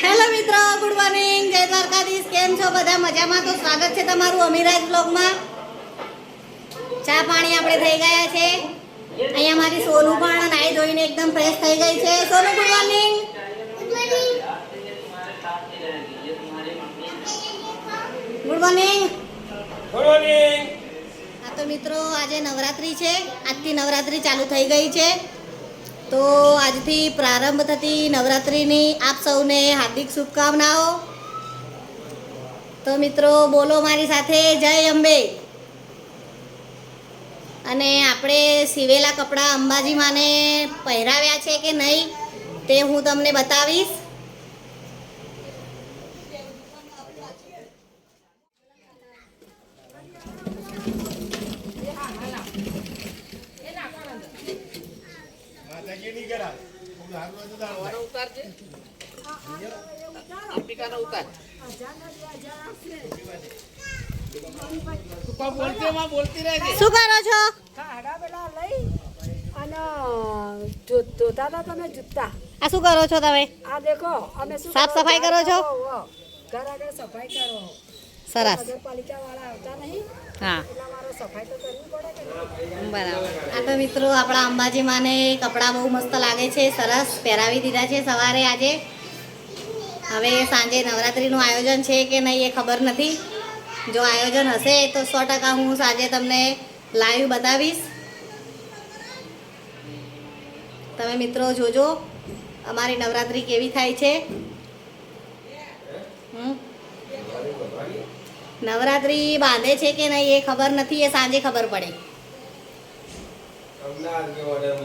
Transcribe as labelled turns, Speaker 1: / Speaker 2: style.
Speaker 1: Hello મિત્રો good morning જય દ્વારકાધીશ. કેમ છો બધા? મજામાં તો સ્વાગત છે તમારું અમીરાજ બ્લોગમાં. ચા પાણી આપણે થઈ ગયા છે. અહીંયા મારી સોનું પણ નાઈ ધોઈને એકદમ ફ્રેશ થઈ ગઈ છે. સોનું good morning good morning
Speaker 2: good morning
Speaker 1: હા તો મિત્રો આજે નવરાત્રી છે. આજથી નવરાત્રી ચાલુ થઈ ગઈ છે. તો આજથી પ્રારંભ થતી નવરાત્રિની આપ સૌને હાર્દિક શુભકામનાઓ. તો મિત્રો, બોલો મારી સાથે, જય અંબે. અને આપણે સીવેલા કપડાં અંબાજી માને પહેરાવ્યા છે કે નહીં, તે હું તમને બતાવીશ.
Speaker 2: માતાજીની કરા
Speaker 1: શું છો?
Speaker 3: તમે જૂતા
Speaker 1: આ શું કરો છો તમે?
Speaker 3: આ દેખો અમે શું
Speaker 1: સાફ સફાઈ કરો છો?
Speaker 3: ઘર આગળ સફાઈ કરો.
Speaker 1: સરસ.
Speaker 3: નગરપાલિકા વાળા આવતા નહીં.
Speaker 1: હા.
Speaker 3: એટલા મારે સફાઈ તો કરવી પડે કે નહીં?
Speaker 1: બરાબર. આ તો મિત્રો આપણા અંબાજી માને કપડાં બહુ મસ્ત લાગે છે, સરસ પહેરાવી દીધા છે સવારે આજે. હવે સાંજે નવરાત્રિનું આયોજન છે કે નહીં એ ખબર નથી. જો આયોજન હશે તો સો ટકા હું સાંજે તમને લાઈવ બતાવીશ. તમે મિત્રો જોજો અમારી નવરાત્રિ કેવી થાય છે? નવરાત્રિ બાંધે છે કે નહીં એ ખબર નથી, એ સાંજે ખબર પડે. I'm not going to